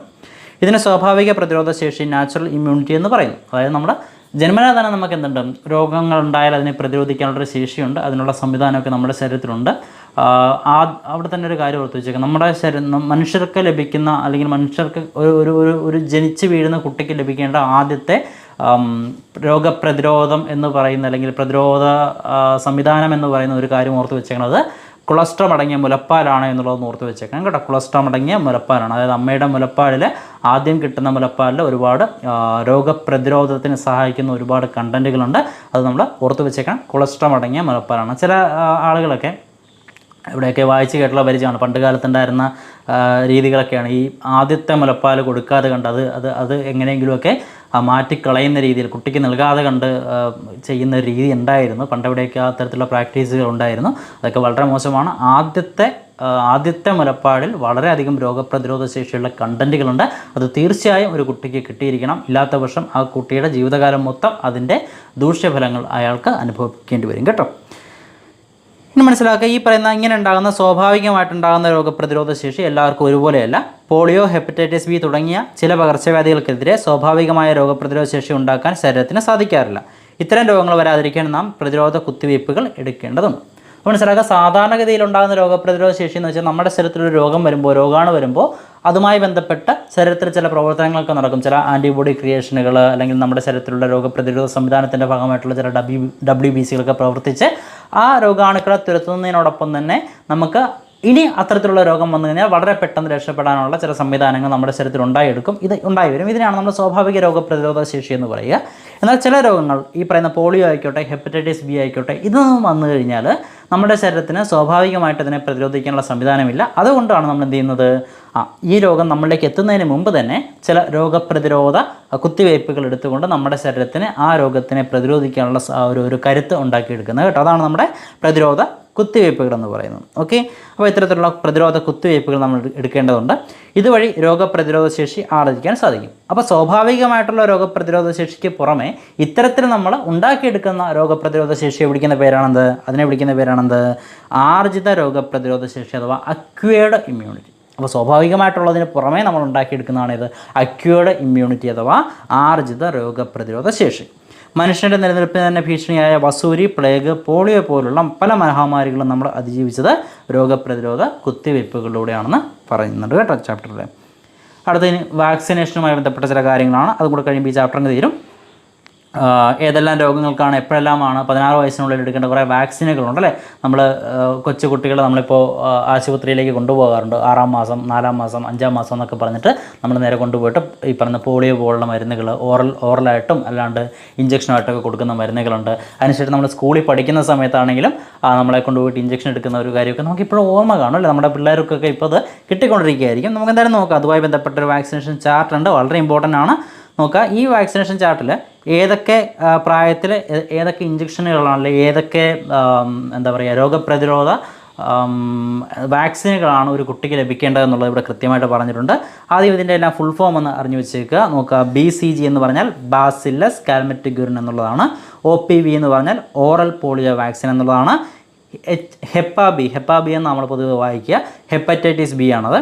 [SPEAKER 1] ഇതിന് സ്വാഭാവിക പ്രതിരോധ ശേഷി നാച്ചുറൽ ഇമ്മ്യൂണിറ്റി എന്ന് പറയുന്നു. അതായത് നമ്മുടെ ജന്മനാ തന്നെ നമുക്ക് എന്തുണ്ട്? രോഗങ്ങൾ ഉണ്ടായാൽ അതിനെ പ്രതിരോധിക്കാനുള്ളൊരു ശേഷിയുണ്ട്. അതിനുള്ള സംവിധാനമൊക്കെ നമ്മുടെ ശരീരത്തിലുണ്ട്. ആ അവിടെ തന്നെ ഒരു കാര്യം ഓർത്ത് വെച്ചേക്കാം നമ്മുടെ ശരീരം മനുഷ്യർക്ക് ലഭിക്കുന്ന അല്ലെങ്കിൽ മനുഷ്യർക്ക് ഒരു ഒരു ഒരു ഒരു ജനിച്ച് വീഴുന്ന കുട്ടിക്ക് ലഭിക്കേണ്ട ആദ്യത്തെ രോഗപ്രതിരോധം എന്ന് പറയുന്ന അല്ലെങ്കിൽ പ്രതിരോധ സംവിധാനം എന്ന് പറയുന്ന ഒരു കാര്യം ഓർത്ത് വെച്ചേക്കണത് കൊളസ്ട്രോൾ അടങ്ങിയ മുലപ്പാലാണ് എന്നുള്ളത് ഓർത്ത് വെച്ചേക്കണം കേട്ടോ. കൊളസ്ട്രോൾ അടങ്ങിയ മുലപ്പാലാണ്. അതായത് അമ്മയുടെ മുലപ്പാലിൽ ആദ്യം കിട്ടുന്ന മുലപ്പാലിൽ ഒരുപാട് രോഗപ്രതിരോധത്തിന് സഹായിക്കുന്ന ഒരുപാട് കണ്ടന്റുകളുണ്ട് അത് നമ്മൾ ഓർത്ത് വെച്ചേക്കണം കൊളസ്ട്രോൾ അടങ്ങിയ മുലപ്പാലാണ് ചില ആളുകളൊക്കെ ഇവിടെയൊക്കെ വായിച്ച് കേട്ടുള്ള പരിചയമാണ്. പണ്ട് കാലത്തുണ്ടായിരുന്ന രീതികളൊക്കെയാണ്. ഈ ആദ്യത്തെ മുലപ്പാൽ കൊടുക്കാതെ കണ്ട് അത് അത് അത് എങ്ങനെയെങ്കിലുമൊക്കെ മാറ്റിക്കളയുന്ന രീതിയിൽ കുട്ടിക്ക് നൽകാതെ കണ്ട് ചെയ്യുന്ന രീതി ഉണ്ടായിരുന്നു. പണ്ടവിടെയൊക്കെ ആ തരത്തിലുള്ള പ്രാക്ടീസുകൾ ഉണ്ടായിരുന്നു. അതൊക്കെ വളരെ മോശമാണ്. ആദ്യത്തെ ആദ്യത്തെ മുലപ്പാടിൽ വളരെയധികം രോഗപ്രതിരോധ ശേഷിയുള്ള കണ്ടന്റുകളുണ്ട് അത് തീർച്ചയായും ഒരു കുട്ടിക്ക് കിട്ടിയിരിക്കണം. ഇല്ലാത്ത പക്ഷം ആ കുട്ടിയുടെ ജീവിതകാലം മൊത്തം അതിന്റെ ദൂഷ്യഫലങ്ങൾ അയാൾക്ക് അനുഭവിക്കേണ്ടി വരും. കേട്ടോ. ഇനി മനസ്സിലാക്കുക ഈ പറയുന്ന ഇങ്ങനെ ഉണ്ടാകുന്ന സ്വാഭാവികമായിട്ടുണ്ടാകുന്ന രോഗപ്രതിരോധ ശേഷി എല്ലാവർക്കും ഒരുപോലെയല്ല. പോളിയോ ഹെപ്പറ്റൈറ്റിസ് ബി തുടങ്ങിയ ചില പകർച്ചവ്യാധികൾക്കെതിരെ സ്വാഭാവികമായ രോഗപ്രതിരോധ ശേഷി ഉണ്ടാക്കാൻ ശരീരത്തിന് സാധിക്കാറില്ല. ഇത്തരം രോഗങ്ങൾ വരാതിരിക്കാൻ നാം പ്രതിരോധ കുത്തിവയ്പ്പുകൾ എടുക്കേണ്ടതുണ്ട് മനസ്സിലാക്കുക സാധാരണഗതിയിൽ ഉണ്ടാകുന്ന രോഗപ്രതിരോധ ശേഷി എന്ന് വെച്ചാൽ നമ്മുടെ ശരീരത്തിലൊരു രോഗം വരുമ്പോൾ രോഗാണു വരുമ്പോൾ അതുമായി ബന്ധപ്പെട്ട ശരീരത്തിൽ ചില പ്രവർത്തനങ്ങളൊക്കെ നടക്കും. ചില ആന്റിബോഡി ക്രിയേഷനുകൾ അല്ലെങ്കിൽ നമ്മുടെ ശരീരത്തിലുള്ള രോഗപ്രതിരോധ സംവിധാനത്തിന്റെ ഭാഗമായിട്ടുള്ള ചില ഡബ്ല്യു ഡബ്ല്യു ബി സികളൊക്കെ പ്രവർത്തിച്ച് ആ രോഗാണുക്കളെ തുരത്തുന്നതിനോടൊപ്പം തന്നെ നമുക്ക് ഇനി അത്തരത്തിലുള്ള രോഗം വന്നു കഴിഞ്ഞാൽ വളരെ പെട്ടെന്ന് രക്ഷപ്പെടാനുള്ള ചില സംവിധാനങ്ങൾ നമ്മുടെ ശരീരത്തിൽ ഉണ്ടായെടുക്കും. ഇത് ഉണ്ടായി വരും. ഇതിനാണ് നമ്മൾ സ്വാഭാവിക രോഗപ്രതിരോധ ശേഷി എന്ന് പറയുക. എന്നാൽ ചില രോഗങ്ങൾ ഈ പറയുന്ന പോളിയോ ആയിക്കോട്ടെ ഹെപ്പറ്റൈറ്റിസ് ബി ആയിക്കോട്ടെ ഇതൊന്നും വന്നു കഴിഞ്ഞാൽ നമ്മുടെ ശരീരത്തിന് സ്വാഭാവികമായിട്ട് അതിനെ പ്രതിരോധിക്കാനുള്ള സംവിധാനമില്ല. അതുകൊണ്ടാണ് നമ്മൾ എന്ത് ചെയ്യുന്നത്? ഈ രോഗം നമ്മളിലേക്ക് എത്തുന്നതിന് മുമ്പ് തന്നെ ചില രോഗപ്രതിരോധ കുത്തിവയ്പ്പുകൾ എടുത്തുകൊണ്ട് നമ്മുടെ ശരീരത്തിന് ആ രോഗത്തിനെ പ്രതിരോധിക്കാനുള്ള ഒരു ഒരു കരുത്ത് ഉണ്ടാക്കിയെടുക്കുന്നത് കേട്ടോ. അതാണ് നമ്മുടെ പ്രതിരോധ കുത്തിവയ്പ്പുകൾ എന്ന് പറയുന്നത്. ഓക്കെ? അപ്പോൾ ഇത്തരത്തിലുള്ള പ്രതിരോധ കുത്തിവയ്പ്പുകൾ നമ്മൾ എടുക്കേണ്ടതുണ്ട്. ഇതുവഴി രോഗപ്രതിരോധ ശേഷി ആർജിക്കാൻ സാധിക്കും. അപ്പോൾ സ്വാഭാവികമായിട്ടുള്ള രോഗപ്രതിരോധ ശേഷിക്ക് പുറമെ ഇത്തരത്തിൽ നമ്മൾ ഉണ്ടാക്കിയെടുക്കുന്ന രോഗപ്രതിരോധ ശേഷിയെ വിളിക്കുന്ന പേരാണെന്ത്? അതിനെ വിളിക്കുന്ന പേരാണെന്ത് ആർജിത രോഗപ്രതിരോധ ശേഷി അഥവാ അക്വേഡ് ഇമ്മ്യൂണിറ്റി അപ്പോൾ സ്വാഭാവികമായിട്ടുള്ളതിന് പുറമേ നമ്മൾ ഉണ്ടാക്കിയെടുക്കുന്നതാണ് ഇത്. അക്വേർഡ് ഇമ്മ്യൂണിറ്റി അഥവാ ആർജിത രോഗപ്രതിരോധ ശേഷി. മനുഷ്യന്റെ നിലനിൽപ്പിന് തന്നെ ഭീഷണിയായ വസൂരി പ്ലേഗ് പോളിയോ പോലുള്ള പല മഹാമാരികളും നമ്മൾ അതിജീവിച്ചത് രോഗപ്രതിരോധ കുത്തിവയ്പ്പുകളിലൂടെയാണെന്ന് പറയുന്നുണ്ട് കേട്ടോ ചാപ്റ്ററിൽ അടുത്തതിന് വാക്സിനേഷനുമായി ബന്ധപ്പെട്ട ചില കാര്യങ്ങളാണ്. അതും കൂടെ കഴിയുമ്പോൾ ഈ ചാപ്റ്ററിന് തീരും. ഏതെല്ലാം രോഗങ്ങൾക്കാണ് എപ്പോഴെല്ലാമാണ് പതിനാറ് വയസ്സിനുള്ളിൽ എടുക്കേണ്ട കുറേ വാക്സിനുകളുണ്ട് അല്ലേ? നമ്മൾ കൊച്ചു കുട്ടികളെ നമ്മളിപ്പോൾ ആശുപത്രിയിലേക്ക് കൊണ്ടുപോകാറുണ്ട്. ആറാം മാസം നാലാം മാസം അഞ്ചാം മാസം എന്നൊക്കെ പറഞ്ഞിട്ട് നമ്മൾ നേരെ കൊണ്ടുപോയിട്ട് ഈ പറഞ്ഞ പോളിയോ പോലുള്ള മരുന്നുകൾ ഓറൽ ഓറലായിട്ടും അല്ലാണ്ട് ഇഞ്ചക്ഷനായിട്ടൊക്കെ കൊടുക്കുന്ന മരുന്നുകളുണ്ട്. അതിനുശേഷം നമ്മൾ സ്കൂളിൽ പഠിക്കുന്ന സമയത്താണെങ്കിലും നമ്മളെ കൊണ്ടുപോയിട്ട് ഇഞ്ചക്ഷൻ എടുക്കുന്ന ഒരു കാര്യമൊക്കെ നമുക്ക് ഇപ്പോഴും ഓർമ്മ കാണും അല്ലേ? നമ്മുടെ പിള്ളേർക്കൊക്കെ ഇപ്പോൾ അത് കിട്ടിക്കൊണ്ടിരിക്കുകയായിരിക്കും. നമുക്ക് എന്തായാലും നോക്കാം. അതുമായി ബന്ധപ്പെട്ട ഒരു വാക്സിനേഷൻ ചാർട്ട് ഉണ്ട് വളരെ ഇമ്പോർട്ടന്റ് ആണ്. നോക്കുക. ഈ വാക്സിനേഷൻ ചാർട്ടിൽ ഏതൊക്കെ പ്രായത്തിൽ ഏതൊക്കെ ഇഞ്ചക്ഷനുകളാണ് അല്ലെങ്കിൽ ഏതൊക്കെ എന്താ പറയുക രോഗപ്രതിരോധ വാക്സിനുകളാണ് ഒരു കുട്ടിക്ക് ലഭിക്കേണ്ടത് എന്നുള്ളത് ഇവിടെ കൃത്യമായിട്ട് പറഞ്ഞിട്ടുണ്ട്. ആദ്യം ഇതിന്റെ എല്ലാം ഫുൾ ഫോം ഒന്ന് അറിഞ്ഞു വെച്ചേക്കുക. നോക്കുക. ബി സി ജി എന്ന് പറഞ്ഞാൽ ബാസില്ലസ് കാൽമെറ്റിഗുരിൻ എന്നുള്ളതാണ്. ഒ പി വി എന്ന് പറഞ്ഞാൽ ഓറൽ പോളിയോ വാക്സിൻ എന്നുള്ളതാണ്. ഹെപ്പ ബി ഹെപ്പ ബി എന്ന് നമ്മൾ പൊതുവെ വായിക്കുക. ഹെപ്പറ്റൈറ്റിസ് ബി ആണത്.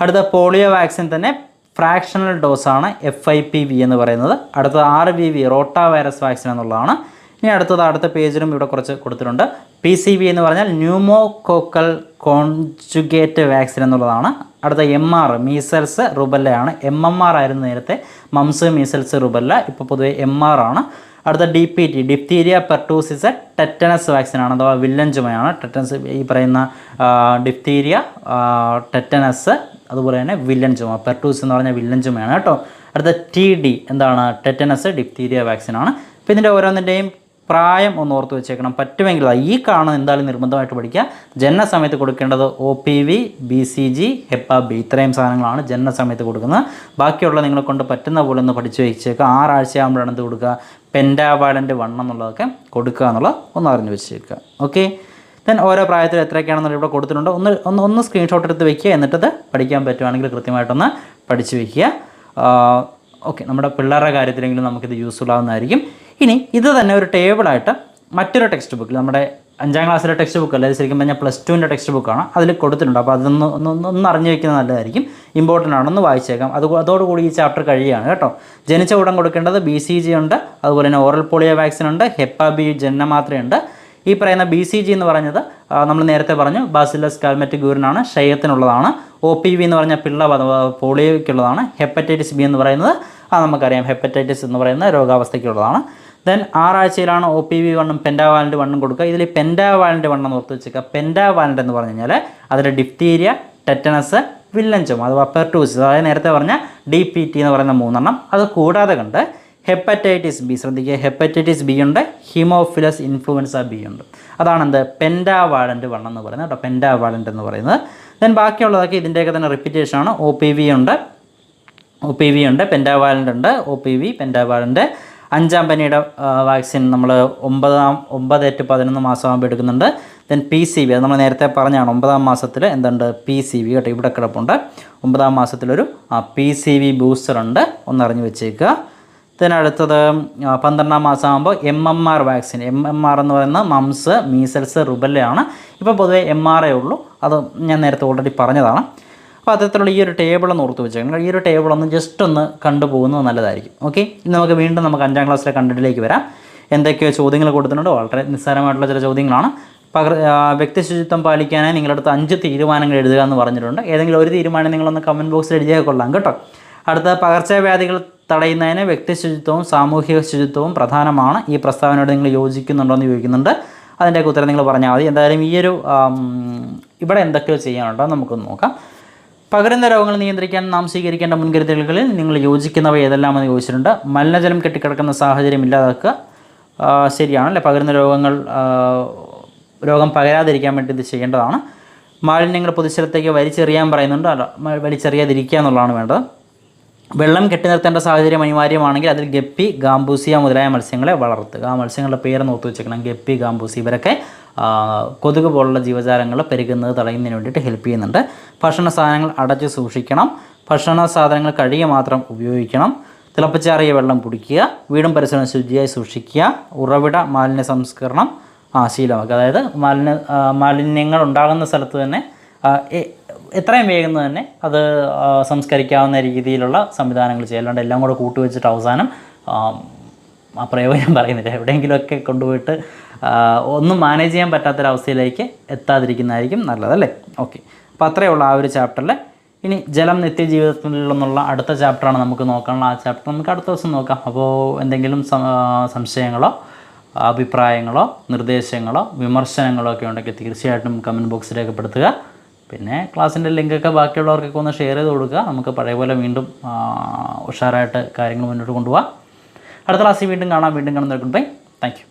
[SPEAKER 1] അടുത്ത പോളിയോ വാക്സിൻ തന്നെ ഫ്രാക്ഷണൽ ഡോസാണ് എഫ് ഐ പി വി എന്ന് പറയുന്നത്. അടുത്തത് R V V rotavirus vaccine എന്നുള്ളതാണ്. ഇനി അടുത്തത് അടുത്ത പേജിലും ഇവിടെ കുറച്ച് കൊടുത്തിട്ടുണ്ട്. പി സി വി എന്ന് പറഞ്ഞാൽ ന്യൂമോകോക്കൽ കോൺജുഗേറ്റ് വാക്സിൻ എന്നുള്ളതാണ്. അടുത്ത എം ആർ മീസൽസ് റുബല്ലയാണ് എം എം ആർ ആയിരുന്നു നേരത്തെ. മംസ് മീസൽസ് റുബല്ല ഇപ്പോൾ പൊതുവെ എം ആർ ആണ്. അടുത്ത D P T diphtheria pertussis tetanus വാക്സിനാണ് അഥവാ വില്ലൻ ചുമയാണ്. ടെറ്റനസ് ഈ പറയുന്ന ഡിഫ്തീരിയ ടെറ്റനസ് അതുപോലെ തന്നെ വില്ലൻ ചുമ പെർട്ടൂസ് എന്ന് പറഞ്ഞാൽ വില്ലൻ ചുമയാണ് കേട്ടോ. അടുത്ത ടി ഡി എന്താണ്? ടെറ്റനസ് ഡിപ്തീരിയ വാക്സിനാണ് അപ്പോൾ ഇതിന്റെ ഓരോന്നിന്റെയും പ്രായം ഒന്ന് ഓർത്ത് വെച്ചേക്കണം. പറ്റുമെങ്കിൽ ഈ കാണുന്ന എന്തായാലും നിർബന്ധമായിട്ട് പഠിക്കുക. ജനന സമയത്ത് കൊടുക്കേണ്ടത് O P V B C G hep B ഇത്രയും സാധനങ്ങളാണ് ജനന സമയത്ത് കൊടുക്കുന്നത്. ബാക്കിയുള്ള നിങ്ങളെ കൊണ്ട് പറ്റുന്ന പോലെ ഒന്ന് പഠിച്ചു വെച്ചേക്കുക. ആറാഴ്ചയാകുമ്പോഴാണ് എന്ത് കൊടുക്കുക. പെൻഡാവാലന്റ് വണ്ണം എന്നുള്ളതൊക്കെ കൊടുക്കുക എന്നുള്ളത് ഒന്ന് അറിഞ്ഞു വെച്ചേക്കുക. ഓക്കെ ദെൻ ഓരോ പ്രായത്തിൽ എത്രയൊക്കെയാണെന്നുള്ള ഇവിടെ കൊടുത്തിട്ടുണ്ട്. ഒന്ന് ഒന്ന് ഒന്ന് സ്ക്രീൻഷോട്ട് എടുത്ത് വെക്കുക. എന്നിട്ടത് പഠിക്കാൻ പറ്റുവാണെങ്കിൽ കൃത്യമായിട്ടൊന്ന് പഠിച്ചു വെക്കുക. ഓക്കെ നമ്മുടെ പിള്ളേരുടെ കാര്യത്തിലെങ്കിലും നമുക്കിത് യൂസ്ഫുൾ ആവുന്നതായിരിക്കും. ഇനി ഇത് തന്നെ ഒരു ടേബിളായിട്ട് മറ്റൊരു ടെക്സ്റ്റ് ബുക്കിൽ നമ്മുടെ അഞ്ചാം ക്ലാസ്സിലെ ടെക്സ്റ്റ് ബുക്ക് അല്ല? ഇത് ശരിക്കും പറഞ്ഞാൽ പ്ലസ് ടുവിന്റെ ടെക്സ്റ്റ് ബുക്കാണ് അതിൽ കൊടുത്തിട്ടുണ്ട്. അപ്പോൾ അതൊന്ന് ഒന്ന് ഒന്ന് അറിഞ്ഞു വയ്ക്കുന്നത് നല്ലതായിരിക്കും. ഇമ്പോർട്ടന്റ് ആണെന്ന് വായിച്ചേക്കാം. അത് അതോടുകൂടി ഈ ചാപ്റ്റർ കഴിയുകയാണ് കേട്ടോ. ജനിച്ച ഉടൻ കൊടുക്കേണ്ടത് ബി സി ജി ഉണ്ട്. അതുപോലെ തന്നെ ഓറൽ പോളിയോ വാക്സിൻ ഉണ്ട്. ഹെപ്പ ബി ജനനമാത്രയുണ്ട് ഈ പറയുന്ന ബി സി ജി എന്ന് പറഞ്ഞത് നമ്മൾ നേരത്തെ പറഞ്ഞു ബാസിലസ് കാൽമെറ്റിക് ഗ്യൂരിനാണ് ക്ഷയത്തിനുള്ളതാണ്. ഒ പി വി എന്ന് പറഞ്ഞ പിള്ള പോളിയോയ്ക്കുള്ളതാണ്. ഹെപ്പറ്റൈറ്റിസ് ബി എന്ന് പറയുന്നത് ആ നമുക്കറിയാം. ഹെപ്പറ്റൈറ്റിസ് എന്ന് പറയുന്ന രോഗാവസ്ഥയ്ക്കുള്ളതാണ്. ദെൻ ആറാഴ്ചയിലാണ് ഒ പി വി വണ്ണും പെൻഡാവാലന്റ് വണ്ണും കൊടുക്കുക. ഇതിൽ പെൻഡാവാലന്റ് വണ്ണം ഓർത്ത് വെച്ചേക്കുക. പെൻഡാവാലന്റ് എന്ന് പറഞ്ഞു കഴിഞ്ഞാൽ അതിൽ ഡിഫ്തീരിയ ടെറ്റനസ് വില്ലൻ ചുമ അഥവാ പെർട്ടൂസ് അതായത് നേരത്തെ പറഞ്ഞ ഡി പി ടി എന്ന് പറയുന്ന മൂന്നെണ്ണം. അത് കൂടാതെ കണ്ട് ഹെപ്പറ്റൈറ്റിസ് ബി ശ്രദ്ധിക്കുക. ഹെപ്പറ്റൈറ്റിസ് ബി ഉണ്ട് ഹിമോഫിലസ് ഇൻഫ്ലുവൻസ ബി ഉണ്ട്. അതാണെന്ത്? എന്ത് പെൻഡാവാലന്റ് വണ്ണം എന്ന് പറയുന്നത് കേട്ടോ. പെൻഡാവാലന്റ് എന്ന് പറയുന്നത്. ദെൻ ബാക്കിയുള്ളതൊക്കെ ഇതിന്റെയൊക്കെ തന്നെ റിപ്പീറ്റേഷൻ ആണ്. ഒ പി വി ഉണ്ട്. ഒ പി വി ഉണ്ട് പെൻഡാവാലന്റ് ഉണ്ട്. ഒ പി വി പെൻഡാവാലന്റ് അഞ്ചാം പനിയുടെ വാക്സിൻ നമ്മൾ ഒമ്പതാം ഒമ്പത് എട്ട് പതിനൊന്ന് മാസമാകുമ്പോൾ എടുക്കുന്നുണ്ട്. ദെൻ പി സി വി അത് നമ്മൾ നേരത്തെ പറഞ്ഞാണ്. ഒമ്പതാം മാസത്തിൽ എന്തുണ്ട്? പി സി വി കേട്ടോ. ഇവിടെ കിടപ്പുണ്ട്. ഒമ്പതാം മാസത്തിലൊരു പി സി വി ബൂസ്റ്റർ ഉണ്ട്. ഒന്നറിഞ്ഞ് വെച്ചേക്കുക. ദെൻ അടുത്തത് പന്ത്രണ്ടാം മാസം ആകുമ്പോൾ M M R vaccine M M R എന്ന് പറയുന്ന മംസ് മീസൽസ് റുബല്ലയാണ് ഇപ്പോൾ പൊതുവെ എം ആർ എ ഉള്ളൂ. അത് ഞാൻ നേരത്തെ ഓൾറെഡി പറഞ്ഞതാണ്. അപ്പോൾ അത്തരത്തിലുള്ള ഈ ഒരു ടേബിൾ ഒന്ന് ഓർത്ത് വെച്ചേക്കണം. ഈ ഒരു ടേബിൾ ഒന്ന് ജസ്റ്റ് ഒന്ന് കണ്ടുപോകുന്നത് നല്ലതായിരിക്കും. ഓക്കെ ഇനി നമുക്ക് വീണ്ടും നമുക്ക് അഞ്ചാം ക്ലാസ്സിലെ കണ്ടന്റിലേക്ക് വരാം. എന്തൊക്കെയോ ചോദ്യങ്ങൾ കൊടുത്തിട്ടുണ്ട്. വളരെ നിസ്സാരമായിട്ടുള്ള ചില ചോദ്യങ്ങളാണ്. പകർ വ്യക്തി ശുചിത്വം പാലിക്കാനായി അടുത്ത് അഞ്ച് തീരുമാനങ്ങൾ എഴുതുക എന്ന് പറഞ്ഞിട്ടുണ്ട്. ഏതെങ്കിലും ഒരു തീരുമാനം നിങ്ങളൊന്ന് കമന്റ് ബോക്സിൽ എഴുതിയാൽ കൊള്ളാം. കേട്ടോ? അടുത്ത പകർച്ചവ്യാധികൾ തടയുന്നതിന് വ്യക്തി ശുചിത്വവും സാമൂഹിക ശുചിത്വവും പ്രധാനമാണ്. ഈ പ്രസ്താവനയോട് നിങ്ങൾ യോജിക്കുന്നുണ്ടോ എന്ന് ചോദിക്കുന്നുണ്ട്. അതിന്റെയൊക്കെ ഉത്തരം നിങ്ങൾ പറഞ്ഞാൽ മതി. എന്തായാലും ഈയൊരു ഇവിടെ എന്തൊക്കെയോ ചെയ്യാനുണ്ടോ നമുക്കൊന്ന് നോക്കാം. പകരുന്ന രോഗങ്ങൾ നിയന്ത്രിക്കാൻ നാം സ്വീകരിക്കേണ്ട മുൻകരുതലുകളിൽ നിങ്ങൾ യോജിക്കുന്നവ ഏതെല്ലാമെന്ന് ചോദിച്ചിട്ടുണ്ട്. മലിനജലം കെട്ടിക്കിടക്കുന്ന സാഹചര്യം ഇല്ലാതാക്കുക ശരിയാണ് ശരിയാണല്ലേ? പകരുന്ന രോഗങ്ങൾ രോഗം പകരാതിരിക്കാൻ വേണ്ടി ഇത് ചെയ്യേണ്ടതാണ്. മാലിന്യങ്ങൾ പൊതുസ്ഥലത്തേക്ക് വലിച്ചെറിയാൻ പറയുന്നുണ്ട്. അല്ല വലിച്ചെറിയാതിരിക്കുക എന്നുള്ളതാണ് വേണ്ടത്. വെള്ളം കെട്ടി നിർത്തേണ്ട സാഹചര്യം അനിവാര്യമാണെങ്കിൽ അതിൽ ഗപ്പി ഗാംബൂസിയ മുതലായ മത്സ്യങ്ങളെ വളർത്തുക. ആ മത്സ്യങ്ങളുടെ പേര് നോക്കി വെച്ചേക്കണം. ഗപ്പി ഗാംബൂസി ഇവരൊക്കെ കൊതുക് പോലുള്ള ജീവജാലങ്ങൾ പെരുകുന്നത് തടയുന്നതിന് വേണ്ടിയിട്ട് ഹെൽപ്പ് ചെയ്യുന്നുണ്ട്. ഭക്ഷണ സാധനങ്ങൾ അടച്ച് സൂക്ഷിക്കണം. ഭക്ഷണ സാധനങ്ങൾ കഴിയുക മാത്രം ഉപയോഗിക്കണം. തിളപ്പിച്ചാറിയ വെള്ളം കുടിക്കുക. വീടും പരിസരവും ശുചിയായി സൂക്ഷിക്കുക. ഉറവിട മാലിന്യ സംസ്കരണം ആ ശീലമാക്കുക. അതായത് മാലിന്യ മാലിന്യങ്ങൾ ഉണ്ടാകുന്ന സ്ഥലത്ത് തന്നെ എത്രയും വേഗം തന്നെ അത് സംസ്കരിക്കാവുന്ന രീതിയിലുള്ള സംവിധാനങ്ങൾ ചെയ്യലുണ്ട്. എല്ലാം കൂടെ കൂട്ടുവെച്ചിട്ട് അവസാനം ആ, പ്രയോജനം പറയുന്നില്ല. എവിടെയെങ്കിലുമൊക്കെ കൊണ്ടുപോയിട്ട് ഒന്നും മാനേജ് ചെയ്യാൻ പറ്റാത്തൊരവസ്ഥയിലേക്ക് എത്താതിരിക്കുന്നതായിരിക്കും നല്ലതല്ലേ ഓക്കെ അപ്പോൾ അത്രയേ ഉള്ളൂ ആ ഒരു ചാപ്റ്ററിൽ ഇനി ജലം നിത്യജീവിതത്തിലുള്ള അടുത്ത ചാപ്റ്ററാണ് നമുക്ക് നോക്കാനുള്ള ആ ചാപ്റ്റർ നമുക്ക് അടുത്ത ദിവസം നോക്കാം. അപ്പോൾ എന്തെങ്കിലും സംശയങ്ങളോ അഭിപ്രായങ്ങളോ നിർദ്ദേശങ്ങളോ വിമർശനങ്ങളോ ഒക്കെ ഉണ്ടെങ്കിൽ തീർച്ചയായിട്ടും കമന്റ് ബോക്സ് രേഖപ്പെടുത്തുക. പിന്നെ ക്ലാസ്സിന്റെ ലിങ്കൊക്കെ ബാക്കിയുള്ളവർക്കൊക്കെ ഒന്ന് ഷെയർ ചെയ്ത് കൊടുക്കുക. നമുക്ക് പഴയ പോലെ വീണ്ടും ഉഷാറായിട്ട് കാര്യങ്ങൾ മുന്നോട്ട് കൊണ്ടുപോകാം അടുത്ത ക്ലാസ്സിൽ വീണ്ടും കാണാം. വീണ്ടും കാണുന്നവർക്കും ബൈ താങ്ക്